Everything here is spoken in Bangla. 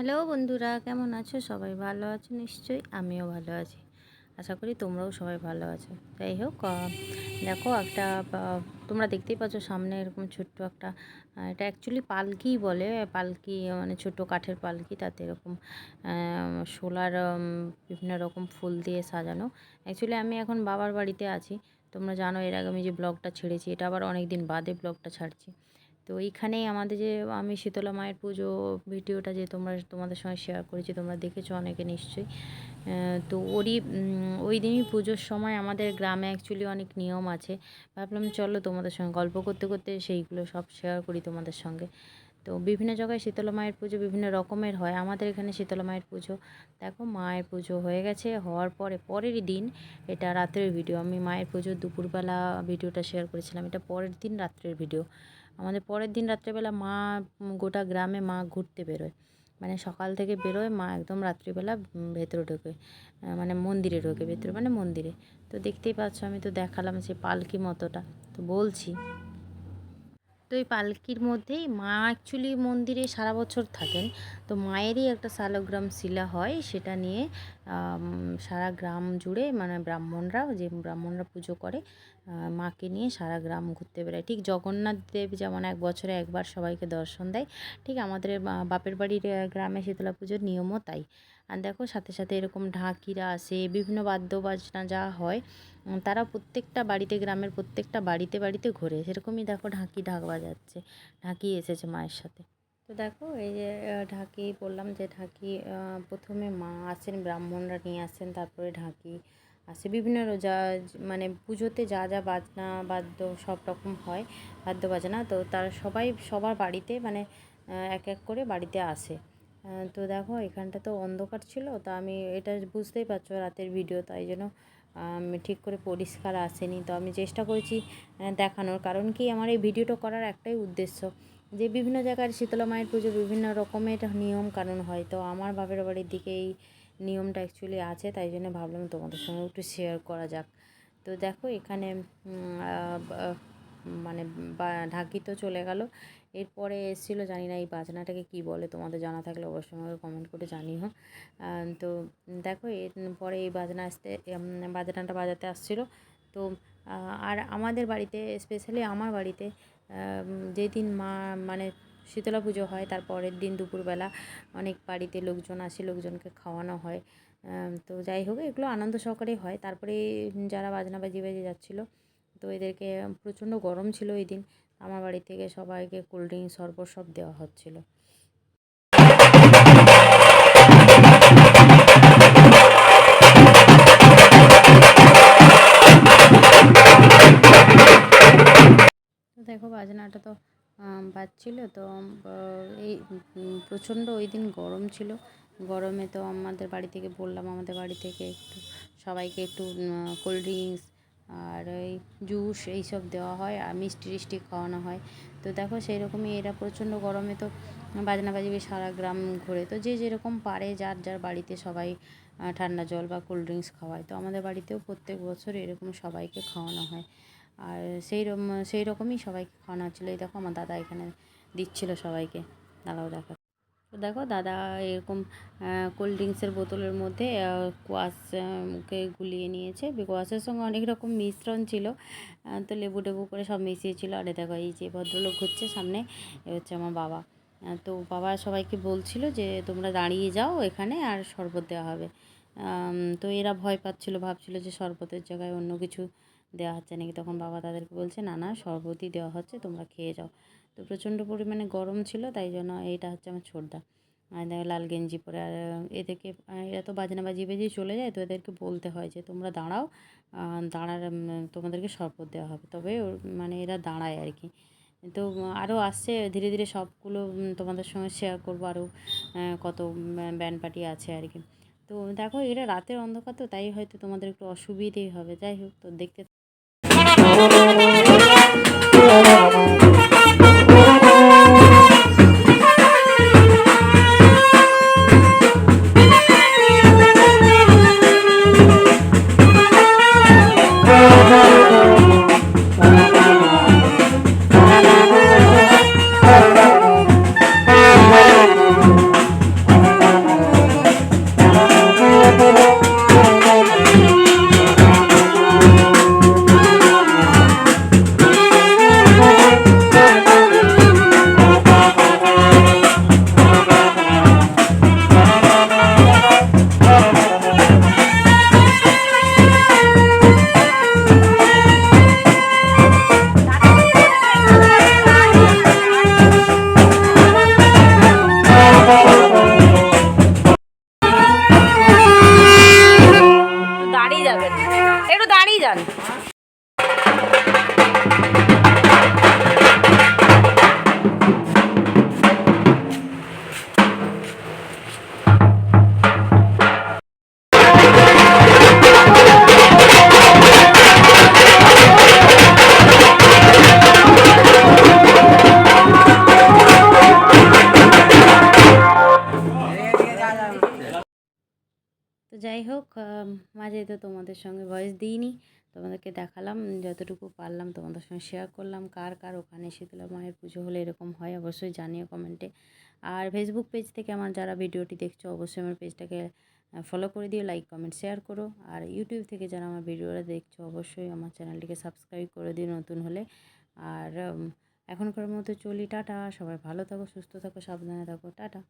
হ্যালো বন্ধুরা, কেমন আছো? সবাই ভালো আছো? নিশ্চয়ই আমিও ভালো আছি। আশা করি তোমরাও সবাই ভালো আছো। যাই হোক দেখো একটা তোমরা দেখতেই পাচ্ছ সামনে এরকম ছোট্ট একটা এটা অ্যাকচুয়ালি পালকি বলে, পালকি মানে ছোট কাঠের পালকি, তাতে এরকম সোলার বিভিন্ন রকম ফুল দিয়ে সাজানো। অ্যাকচুয়ালি আমি এখন বাবার বাড়িতে আছি। তোমরা জানো এর আগে আমি যে ব্লগটা ছেড়েছি, এটা আবার অনেক দিন বাদে ব্লগটা ছাড়ছি। তো এইখানেই আমাদের যে, আমি শীতলা মায়ের পুজো ভিডিওটা যে তোমরা, তোমাদের সঙ্গে শেয়ার করেছি, তোমরা দেখেছ অনেকে নিশ্চয়ই। তো ওরই ওই দিনই পুজোর সময় আমাদের গ্রামে অ্যাকচুয়ালি অনেক নিয়ম আছে। ভাবলাম চলো তোমাদের সঙ্গে গল্প করতে করতে সেইগুলো সব শেয়ার করি তোমাদের সঙ্গে। তো বিভিন্ন জায়গায় শীতলা মায়ের পুজো বিভিন্ন রকমের হয়। আমাদের এখানে শীতলা মায়ের পুজো, দেখো মায়ের পুজো হয়ে গেছে, হওয়ার পরে পরেরই দিন এটা রাত্রের ভিডিও আমি মায়ের পুজো দুপুরবেলা ভিডিওটা শেয়ার করেছিলাম, এটা পরের দিন রাত্রের ভিডিও আমাদের পরের দিন রাত্রেবেলা মা গোটা গ্রামে মা ঘুরতে বেরোয়। মানে সকাল থেকে বেরোয়, মা একদম রাত্রিবেলা ভেতরে ঢোকে। মানে মন্দিরে ঢোকে, ভেতরে মানে মন্দিরে। তো দেখতেই পাচ্ছ, আমি তো দেখালাম সে পালকি মতোটা। তো বলছি তো এই পালকির মধ্যেই মা অ্যাকচুয়ালি মন্দিরে সারা বছর থাকেন। তো মায়েরই একটা শালগ্রাম শিলা হয়, সেটা নিয়ে সারা গ্রাম জুড়ে মানে ব্রাহ্মণরা, যে ব্রাহ্মণরা পুজো করে মাকে নিয়ে সারা গ্রাম ঘুরতে বেড়ায়। ঠিক জগন্নাথ দেব যেমন এক বছরে একবার সবাইকে দর্শন দেয়, ঠিক আমাদের বাপের বাড়ির গ্রামে শীতলা পুজোর নিয়মও তাই। আর দেখো সাথে সাথে এরকম ঢাকিরা আসে, বিভিন্ন বাদ্য বাজনা যা হয় তারা প্রত্যেকটা বাড়িতে, গ্রামের প্রত্যেকটা বাড়িতে বাড়িতে ঘোরে। সেরকমই দেখো ঢাকি ঢাক বাজাচ্ছে। ঢাকি এসেছে মায়ের সাথে। তো দেখো এই যে ঢাকি বললাম যে ঢাকি প্রথমে মা আসেন, ব্রাহ্মণরা নিয়ে আসেন, তারপরে ঢাকি আসে। বিভিন্ন যা মানে পুজোতে যা যা বাজনা, বাদ্য সব রকম হয় বাদ্য বাজনা তো তারা সবাই, সবার বাড়িতে মানে এক এক করে বাড়িতে আসে। তো দেখো, এখানটা তো অন্ধকার ছিল, তা আমি এটা বুঝতেই পারছ রাতের ভিডিও তাই জন্য ঠিক করে পরিষ্কার আসেনি। তো আমি চেষ্টা করেছি দেখানোর। কারণ কি, আমার এই ভিডিওটা করার একটাই উদ্দেশ্য, যে বিভিন্ন জায়গার শীতলা মায়ের পুজো বিভিন্ন রকমের নিয়ম কানুন হয়। তো আমার বাপের বাড়ির দিকে এই নিয়মটা অ্যাকচুয়ালি আছে, তাই জন্য ভাবলাম তোমাদের সঙ্গে একটু শেয়ার করা যাক। তো দেখো, এখানে মানে ঢাকি তো চলে গেল। এরপরে এসেছিল, জানি না এই বাজনাটাকে কি বলে, তোমাদের জানা থাকলে অবশ্যই আমাকে কমেন্ট করে জানিও। তো দেখো, এর পরে এই বাজনা আসতে বাজনাটা বাজাতে আসছিল। তো আর আমাদের বাড়িতে স্পেশালি আমার বাড়িতে যেদিন মা মানে শীতলা পুজো হয়, তার পরের দিন দুপুরবেলা অনেক বাড়িতে লোকজন আসে, লোকজনকে খাওয়ানো হয়। তো যাই হোক, এগুলো আনন্দ সহকারে হয়। তারপরে যারা বাজনা বাজিয়ে বাজিয়ে যাচ্ছিল তো এদেরকে প্রচণ্ড গরম ছিল ওই দিন। আমার বাড়ি থেকে সবাইকে কোল্ড ড্রিঙ্কস শরবত সব দেওয়া হচ্ছিল। দেখো বাজনাটা তো বাজছিল। তো এই প্রচণ্ড ওই দিন গরম ছিল। গরমে তো আমাদের বাড়ি থেকে বললাম, আমাদের বাড়ি থেকে একটু সবাইকে একটু কোল্ড ড্রিঙ্কস আর এই জুস এইসব দেওয়া হয় আর মিষ্টি টিষ্টি খাওয়ানো হয়। তো দেখো সেই রকমই এরা প্রচণ্ড গরমে তো বাজনা বাজিয়ে সারা গ্রাম ঘোরে। তো যে যেরকম পারে যার যার বাড়িতে সবাই ঠান্ডা জল বা কোল্ড ড্রিঙ্কস খাওয়ায়। তো আমাদের বাড়িতেও প্রত্যেক বছর এরকম সবাইকে খাওয়ানো হয়। আর সেই সেই রকমই সবাইকে খাওয়ানো হচ্ছিল। এই দেখো আমার দাদা এখানে দিচ্ছিল সবাইকে। দাদাও দেখো তো দেখো দাদা এরকম কোল্ড ড্রিঙ্কসের বোতলের মধ্যে কোয়াশকে গুলিয়ে নিয়েছে। কোয়াশের সঙ্গে অনেক রকম মিশ্রণ ছিল। তো লেবু টেবু করে সব মিশিয়েছিল। আর দেখো, এই যে ভদ্রলোক হচ্ছে সামনে, এ হচ্ছে আমার বাবা। তো বাবা সবাইকে বলছিল যে, তোমরা দাঁড়িয়ে যাও এখানে আর শরবত দেওয়া হবে। তো এরা ভয় পাচ্ছিল, ভাবছিল যে শরবতের জায়গায় অন্য কিছু দেওয়া হচ্ছে নাকি। তখন বাবা তাদেরকে বলছে, না না, শরবতই দেওয়া হচ্ছে, তোমরা খেয়ে যাও। তো প্রচণ্ড পরিমাণে গরম ছিল, তাই জন্য এইটা হচ্ছে আমার ছোটদা। আর লাল গেঞ্জি পরে, আর এদেরকে এরা তো বাজনা বাজিয়ে বাজিয়ে চলে যায়, তো এদেরকে বলতে হয় যে, তোমরা দাঁড়াও দাঁড়ার তোমাদেরকে শরবত দেওয়া হবে। তবে মানে এরা দাঁড়ায় আর কি। তো আরও আসছে, ধীরে ধীরে সবগুলো তোমাদের সঙ্গে শেয়ার করব আরও কত ব্যান্ড পার্টি আছে আর কি। তো দেখো এরা রাতের অন্ধকার তো, তাই হয়তো তোমাদের একটু অসুবিধেই হবে। যাই হোক, তো দেখতে মাঝে তো তোমাদের সঙ্গে ভয়েস দিইনি। তোমাদেরকে দেখালাম, যতটুকু পারলাম তোমাদের সঙ্গে শেয়ার করলাম, কার কার ওখানে শীতলা মায়ের পুজো হলে এরকম হয়, অবশ্যই জানিও কমেন্টে আর ফেসবুক পেজ থেকে আমার যারা ভিডিওটি দেখছ, অবশ্যই আমার পেজটাকে ফলো করে দিও লাইক কমেন্ট শেয়ার করো। আর ইউটিউব থেকে যারা আমার ভিডিওটা দেখছ, অবশ্যই আমার চ্যানেলটিকে সাবস্ক্রাইব করে দিও নতুন হলে। আর এখনকার মতো চলি, টাটা। সবাই ভালো থাকো, সুস্থ থাকো, সাবধানে থাকো, টাটা।